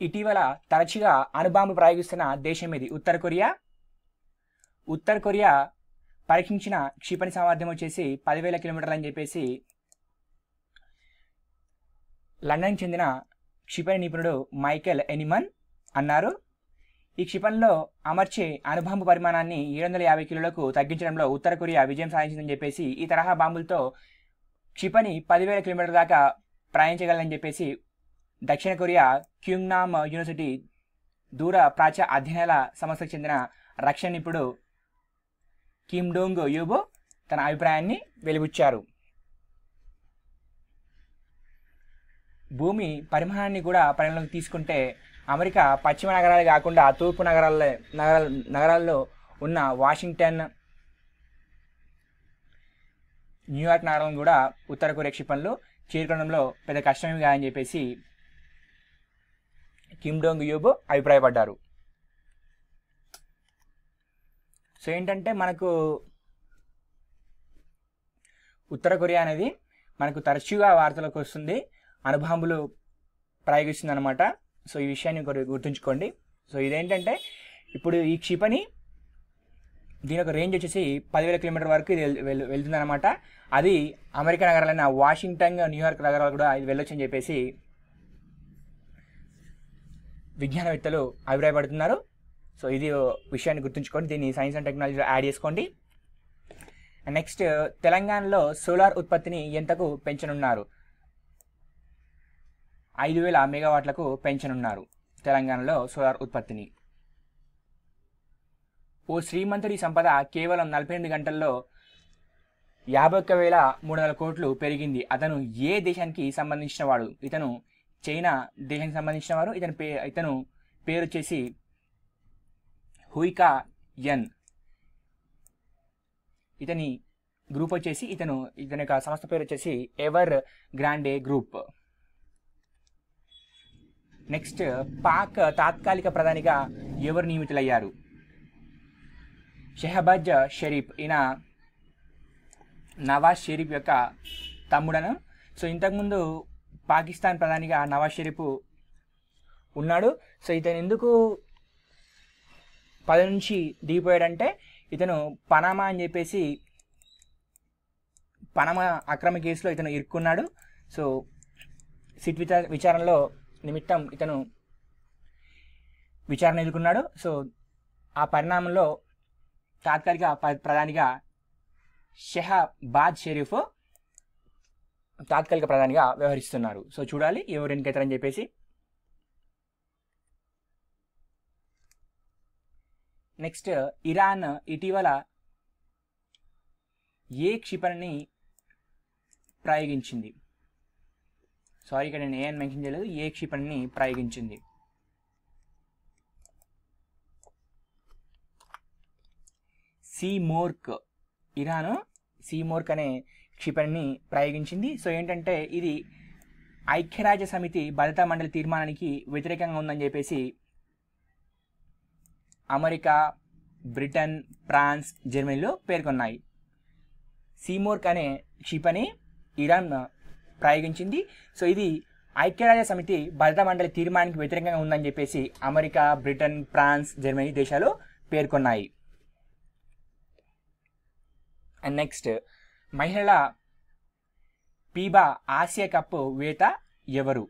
ఇటీవల తరచుగా అణుబాంబు ప్రయోగిస్తున్న దేశం ఇది ఉత్తర కొరియా? ఉత్తర కొరియా పరీక్షించిన క్షిపణి సామర్థ్యం వచ్చేసి పదివేల కిలోమీటర్లు అని చెప్పేసి లండన్కి చెందిన క్షిపణి నిపుణుడు మైకెల్ ఎనిమన్ అన్నారు. ఈ క్షిపణిలో అమర్చే అణుబాంబు పరిమాణాన్ని ఏడు వందల యాభై కిలోలకు తగ్గించడంలో ఉత్తర కొరియా విజయం సాధించిందని చెప్పేసి ఈ తరహా బాంబులతో క్షిపణి పదివేల కిలోమీటర్ల దాకా ప్రయాణించగలని చెప్పేసి దక్షిణ కొరియా క్యూంగ్నామ్ యూనివర్సిటీ దూర ప్రాచ్య అధ్యయనాల సంస్థకు చెందిన రక్షణ నిపుణుడు కిమ్ డోంగ్ యూబో తన అభిప్రాయాన్ని వెలిబుచ్చారు. భూమి పరిమాణాన్ని కూడా పరిగణలోకి తీసుకుంటే అమెరికా పశ్చిమ నగరాలు కాకుండా తూర్పు నగరాల్లో నగరాల నగరాల్లో ఉన్న వాషింగ్టన్ న్యూయార్క్ నగరం కూడా ఉత్తర కొరియా క్షిపణులు చేరుకోవడంలో పెద్ద కష్టమేమి కాదని చెప్పేసి కిమ్ డోంగ్ యూబ్ అభిప్రాయపడ్డారు. సో ఏంటంటే మనకు ఉత్తర కొరియా అనేది మనకు తరచుగా వార్తలకు వస్తుంది. అణుబాంబులు ప్రయోగిస్తుంది అనమాట సో ఈ విషయాన్ని గుర్తుంచుకోండి. సో ఇదేంటంటే ఇప్పుడు ఈ క్షిపణి దీని యొక్క రేంజ్ వచ్చేసి పదివేల కిలోమీటర్ వరకు ఇది వెళ్తుందన్నమాట. అది అమెరికా నగరాలైన వాషింగ్టన్ న్యూయార్క్ నగరాలు కూడా ఇది వెళ్ళొచ్చని చెప్పేసి విజ్ఞానవేత్తలు అభిప్రాయపడుతున్నారు. సో ఇది విషయాన్ని గుర్తుంచుకోండి. దీన్ని సైన్స్ అండ్ టెక్నాలజీలో యాడ్ చేసుకోండి. నెక్స్ట్ తెలంగాణలో సోలార్ ఉత్పత్తిని ఎంతకు పెంచనున్నారు? ఐదు వేల మెగావాట్లకు పెంచనున్నారు తెలంగాణలో సోలార్ ఉత్పత్తిని. ఓ శ్రీమంతుడి సంపద కేవలం నలభై ఎనిమిది గంటల్లో యాభై ఒక్క వేల మూడు వందల కోట్లు పెరిగింది. అతను ఏ దేశానికి సంబంధించిన వాడు ఇతను చైనా దేశానికి సంబంధించిన వారు. ఇతని పే ఇతను పేరు వచ్చేసి హుయికా ఎన్ ఇతని గ్రూప్ వచ్చేసి ఇతను ఇతని యొక్క సంస్థ పేరు వచ్చేసి Evergrande group. Next Pak తాత్కాలిక ప్రధానిగా ఎవరు నియమితులయ్యారు? షెహబాజ్ షరీఫ్. ఈయన నవాజ్ షరీఫ్ యొక్క తమ్ముడను. సో ఇంతకుముందు పాకిస్తాన్ ప్రధానిగా నవాజ్ షరీఫ్ ఉన్నాడు. సో ఇతను ఎందుకు పది నుంచి దిగిపోయాడంటే ఇతను పనామా అని చెప్పేసి పనామా అక్రమ కేసులో ఇతను ఇరుక్కున్నాడు. సో సిట్ విచార విచారణలో నిమిత్తం ఇతను విచారణ ఎదుర్కొన్నాడు. సో ఆ పరిణామంలో తాత్కాలిక ప్రధానిగా షెహబాజ్ షరీఫ్ తాత్కాలిక ప్రధానిగా వ్యవహరిస్తున్నారు. సో చూడాలి ఎవరు ఎన్నికైతారని చెప్పేసి. నెక్స్ట్ ఇరాన్ ఇటీవల ఏ క్షిపణిని ప్రయోగించింది? సారీ ఇక్కడ నేను ఏ అని మెన్షన్ చేయలేదు. ఏ క్షిపణిని ప్రయోగించింది? సీమోర్క్ ఇరాన్ సీమోర్క్ అనే క్షిపణిని ప్రయోగించింది. సో ఏంటంటే ఇది ఐక్యరాజ్య సమితి భద్రతా మండలి తీర్మానానికి వ్యతిరేకంగా ఉందని చెప్పేసి అమెరికా బ్రిటన్ ఫ్రాన్స్ జర్మనీలో పేర్కొన్నాయి. సీమోర్క్ అనే క్షిపణి ఇరాన్ ప్రయోగించింది. సో ఇది ఐక్యరాజ్య సమితి భద్రతా మండలి తీర్మానానికి వ్యతిరేకంగా ఉందని చెప్పేసి అమెరికా బ్రిటన్ ఫ్రాన్స్ జర్మనీ దేశాలు పేర్కొన్నాయి. అండ్ నెక్స్ట్ మహిళల పీబా ఆసియా కప్ వేత ఎవరు?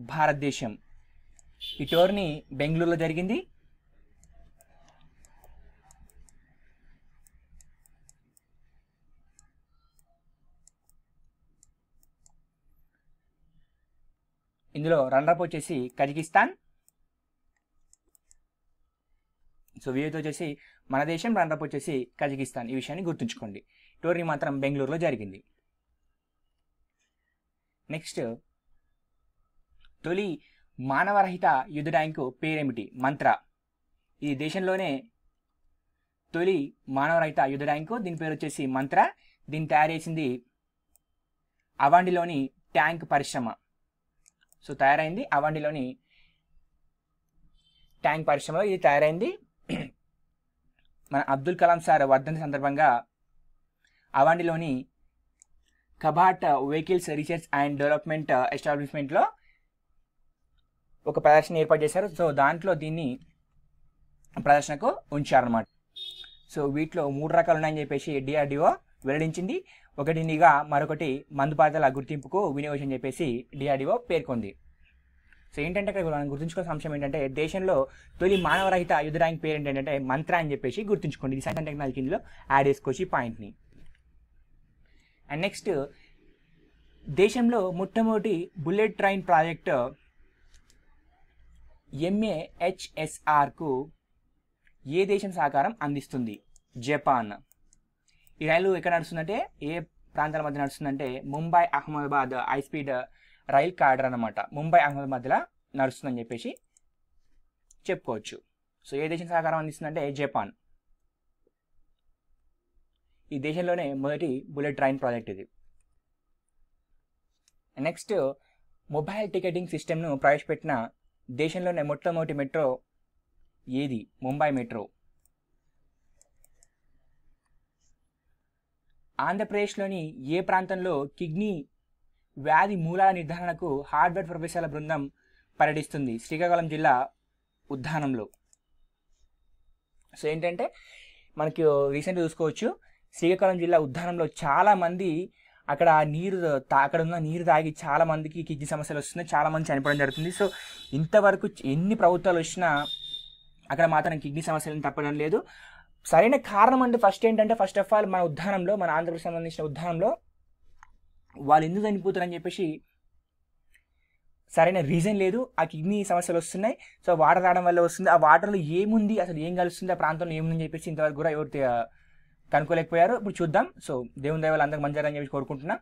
భారతదేశం. ఈ టోర్నీ బెంగళూరులో జరిగింది. ఇందులో రన్నరప్ వచ్చేసి కజకిస్తాన్. సో విజేత వచ్చేసి మన దేశం రన్నరప్ వచ్చేసి కజకిస్తాన్ ఈ విషయాన్ని గుర్తుంచుకోండి. టోర్నీ మాత్రం బెంగళూరులో జరిగింది. నెక్స్ట్ తొలి మానవరహిత యుద్ధ ట్యాంకు పేరేమిటి? మంత్ర. ఈ దేశంలోనే తొలి మానవరహిత యుద్ధ ట్యాంకు దీని పేరు వచ్చేసి మంత్ర. దీన్ని తయారు చేసింది అవాండిలోని ట్యాంక్ పరిశ్రమ. సో తయారైంది అవాండిలోని ట్యాంక్ పరిశ్రమలో ఇది తయారైంది మన అబ్దుల్ కలాం సార్ వర్ధంతి సందర్భంగా అవాండిలోని combat vehicles research and development uh, ఎస్టాబ్లిష్మెంట్లో ఒక ప్రదర్శన ఏర్పాటు చేశారు. సో దాంట్లో దీన్ని ప్రదర్శనకు ఉంచారన్నమాట. సో వీటిలో మూడు రకాలు ఉన్నాయని చెప్పేసి డిఆర్డిఓ వెల్లడించింది. ఒకటి నిఘా మరొకటి మందుపాతల గుర్తింపుకు వినియోగించని చెప్పేసి డిఆర్డిఓ పేర్కొంది. సో ఏంటంటే ఇక్కడ మనం గుర్తుంచుకోవాల్సిన అంశం ఏంటంటే దేశంలో తొలి మానవరహిత యుద్ధ ర్యాంక్ పేరు ఏంటంటే మంత్ర అని చెప్పేసి గుర్తుంచుకోండి. ఇది సైన్స్ టెక్నాలజీ కిందలో యాడ్ చేసుకోవచ్చు ఈ పాయింట్ని అండ్ నెక్స్ట్ దేశంలో మొట్టమొదటి బుల్లెట్ ట్రైన్ ప్రాజెక్ట్ ఎంఏహెచ్ఎస్ఆర్కు ఏ దేశం సహకారం అందిస్తుంది? జపాన్. ఈ రైలు ఎక్కడ నడుస్తుందంటే? ఏ ప్రాంతాల మధ్య నడుస్తుందంటే? Mumbai Ahmedabad high speed rail corridor అనమాట ముంబై అహ్మద్ మధ్యలో నడుస్తుందని చెప్పేసి చెప్పుకోవచ్చు. సో ఏ దేశం సహకారం అందిస్తుందంటే జపాన్. ఈ దేశంలోనే మొదటి బుల్లెట్ ట్రైన్ ప్రాజెక్ట్ ఇది. నెక్స్ట్ మొబైల్ టికెటింగ్ సిస్టమ్ను ప్రవేశపెట్టిన దేశంలోనే మొట్టమొదటి మెట్రో ఏది? ముంబై మెట్రో. ఆంధ్రప్రదేశ్లోని ఏ ప్రాంతంలో కిడ్నీ వ్యాధి మూలాల నిర్ధారణకు హార్డ్వేర్ ప్రొఫెసర్ల బృందం పర్యటిస్తుంది. శ్రీకాకుళం జిల్లా ఉద్యానంలో సో ఏంటంటే మనకి రీసెంట్గా చూసుకోవచ్చు. శ్రీకాకుళం జిల్లా ఉద్యానంలో చాలామంది అక్కడ నీరు తా అక్కడ ఉన్న నీరు తాగి చాలా మందికి కిడ్నీ సమస్యలు వస్తున్నాయి. చాలా మంది చనిపోవడం జరుగుతుంది. సో ఇంతవరకు ఎన్ని ప్రభుత్వాలు వచ్చినా అక్కడ మాత్రం కిడ్నీ సమస్యలను తప్పడం లేదు. సరైన కారణం అంటే ఫస్ట్ ఏంటంటే ఫస్ట్ ఆఫ్ ఆల్ మన ఉద్యానంలో మన ఆంధ్రప్రదేశ్ సంబంధించిన ఉద్యానంలో వాళ్ళు ఎందుకు చనిపోతారని చెప్పేసి సరైన రీజన్ లేదు. ఆ కిడ్నీ సమస్యలు వస్తున్నాయి. సో వాటర్ తాగడం వల్ల వస్తుంది. ఆ వాటర్లో ఏముంది? అసలు ఏం కలుస్తుంది? ఆ ప్రాంతంలో ఏముందని చెప్పేసి ఇంతవరకు కూడా ఎవరు కనుక్కోలేకపోయారు. ఇప్పుడు చూద్దాం. సో దేవుని దయ అందరికి మంచి అని చెప్పి కోరుకుంటున్నా.